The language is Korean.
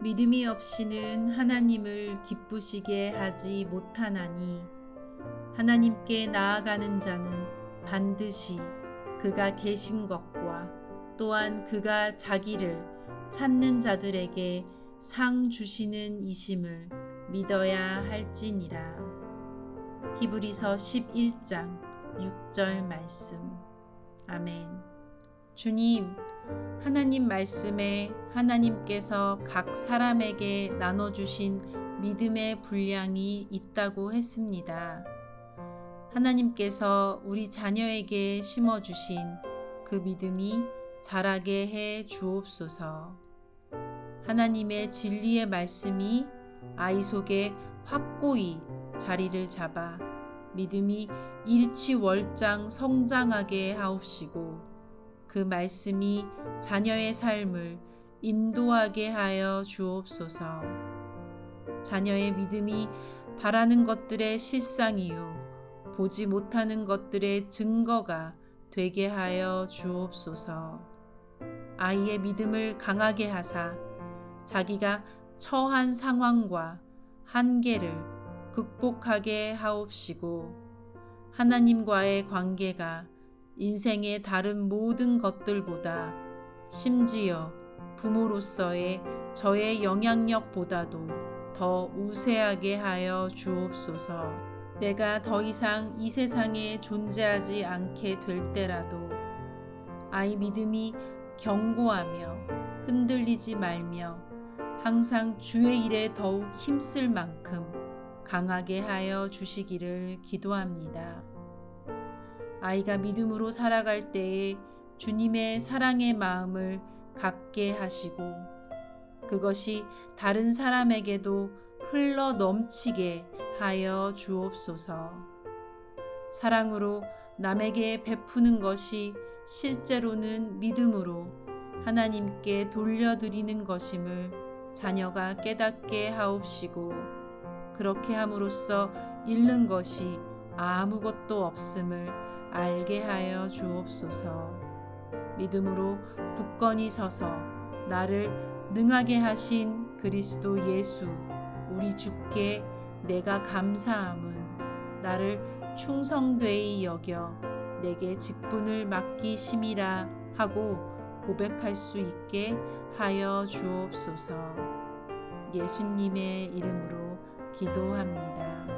믿음이 없이는 하나님을 기쁘시게 하지 못하나니 하나님께 나아가는 자는 반드시 그가 계신 것과 또한 그가 자기를 찾는 자들에게 상 주시는 이심을 믿어야 할지니라. 히브리서 11장 6절 말씀. 아멘. 주님, 하나님 말씀에 하나님께서 각 사람에게 나눠주신 믿음의 분량이 있다고 했습니다. 하나님께서 우리 자녀에게 심어주신 그 믿음이 자라게 해 주옵소서. 하나님의 진리의 말씀이 아이 속에 확고히 자리를 잡아 믿음이 일치월장 성장하게 하옵시고 그 말씀이 자녀의 삶을 인도하게 하여 주옵소서. 자녀의 믿음이 바라는 것들의 실상이요 보지 못하는 것들의 증거가 되게 하여 주옵소서. 아이의 믿음을 강하게 하사 자기가 처한 상황과 한계를 극복하게 하옵시고 하나님과의 관계가 인생의 다른 모든 것들보다 심지어 부모로서의 저의 영향력보다도 더 우세하게 하여 주옵소서. 내가 더 이상 이 세상에 존재하지 않게 될 때라도 아이 믿음이 견고하며 흔들리지 말며 항상 주의 일에 더욱 힘쓸 만큼 강하게 하여 주시기를 기도합니다. 아이가 믿음으로 살아갈 때에 주님의 사랑의 마음을 갖게 하시고 그것이 다른 사람에게도 흘러 넘치게 하여 주옵소서. 사랑으로 남에게 베푸는 것이 실제로는 믿음으로 하나님께 돌려드리는 것임을 자녀가 깨닫게 하옵시고 그렇게 함으로써 잃는 것이 아무것도 없음을 알게 하여 주옵소서. 믿음으로 굳건히 서서 나를 능하게 하신 그리스도 예수 우리 주께 내가 감사함은 나를 충성되이 여겨 내게 직분을 맡기심이라 하고 고백할 수 있게 하여 주옵소서. 예수님의 이름으로 기도합니다.